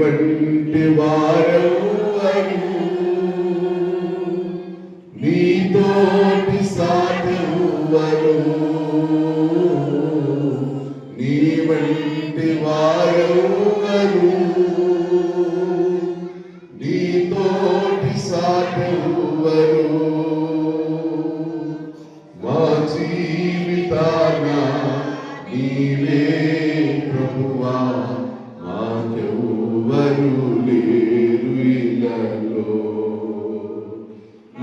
వంటి వారెవ్వరు నీతోటి సాటెవ్వరు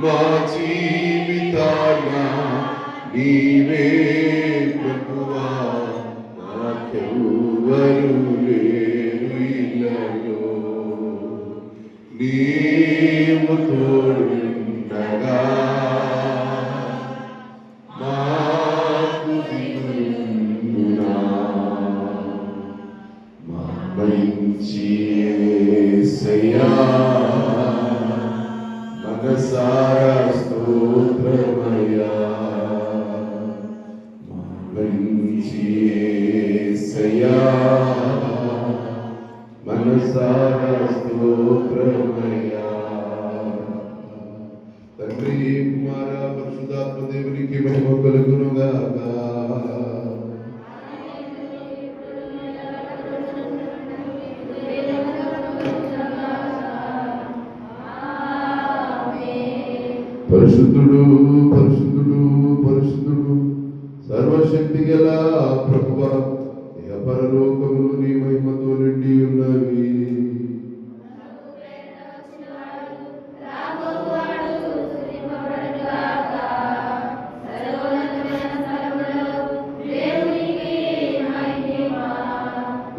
మా జీవితాన నీవే ప్రభువా. మాకెవ్వరు లేరు ఇలలో నీవు తోడుండగా తండ్రి కుమార పరిశుధాత్మ దేవునికి మహిమ కలుగునుగాక. పరిశుద్ధుడు పరిశుద్ధుడు పరిశుద్ధుడు సర్వశక్తి గల ప్రభువ పరలో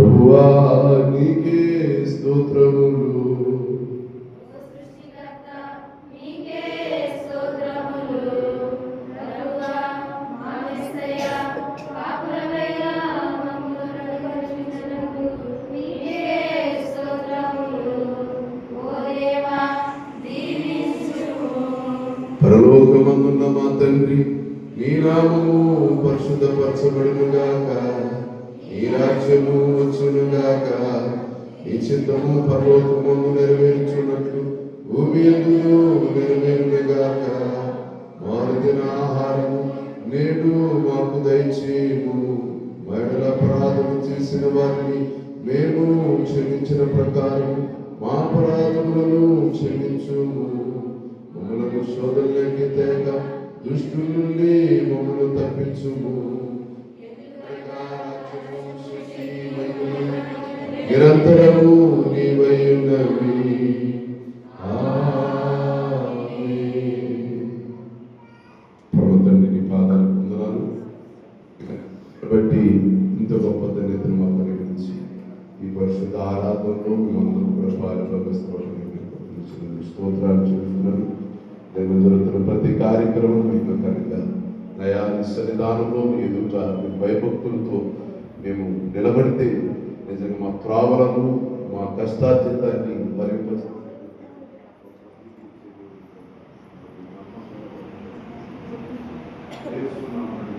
ప్రభువా నీకే స్తోత్రములు. పరలోకమందున్న మా తండ్రి నీ నామము పరిశుద్ధపరచబడునుగాక. నీ రాజ్యము వచ్చునుగాక నీ చిత్తము పరలోకమందు నెరవేర్చున్నట్లు భూమి ఎందును నెరవేరునుగాక. మారుదిన ఆహారము నేడు మాకు దయచేయము. మహిళల అపరాధము చేసిన వారిని మేము క్షమించిన ప్రకారం మా అపరాధములను క్షమించుము. మమ్మలను శోధనలోకి తేక దుష్టు నుండి మమ్మల్ని తప్పించుము. నిరంతరము నీవయున్నవి పర్వతండి నీ పాదాలు పొందనాలు కాబట్టి ఇంత గొప్ప ధన్యతను మాకు కలిగించి ఈ పరిశుద్ధ ఆరాధనలో మిమ్మల్ని కూడా పాల్గొనవలసిన స్తోత్రాలు చూస్తున్నాను నేను ప్రతి కార్యక్రమం మీకు కనుక నయాని సన్నిధానంలో మీ ఎదుట మీ భయభక్తులతో మేము నిలబడితే నిజంగా మా త్రావలను మా కష్టార్జితాన్ని భరింప చేస్తున్నామండి